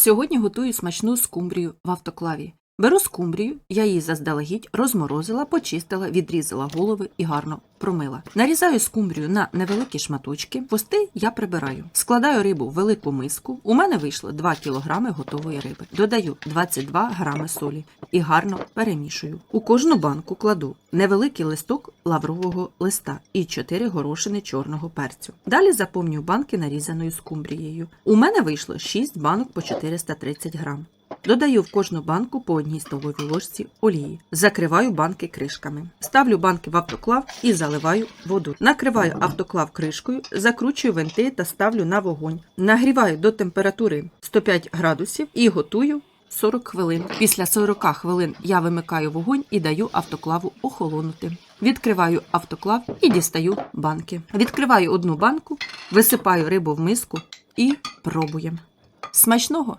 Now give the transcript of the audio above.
Сьогодні готую смачну скумбрію в автоклаві. Беру скумбрію, я її заздалегідь розморозила, почистила, відрізала голови і гарно промила. Нарізаю скумбрію на невеликі шматочки, хвости я прибираю. Складаю рибу в велику миску. У мене вийшло 2 кг готової риби. Додаю 22 грами солі і гарно перемішую. У кожну банку кладу невеликий листок лаврового листа і 4 горошини чорного перцю. Далі заповнюю банки нарізаною скумбрією. У мене вийшло 6 банок по 430 грам. Додаю в кожну банку по одній столовій ложці олії. Закриваю банки кришками. Ставлю банки в автоклав і заливаю воду. Накриваю автоклав кришкою, закручую винти та ставлю на вогонь. Нагріваю до температури 105 градусів і готую 40 хвилин. Після 40 хвилин я вимикаю вогонь і даю автоклаву охолонути. Відкриваю автоклав і дістаю банки. Відкриваю одну банку, висипаю рибу в миску і пробуємо. Смачного!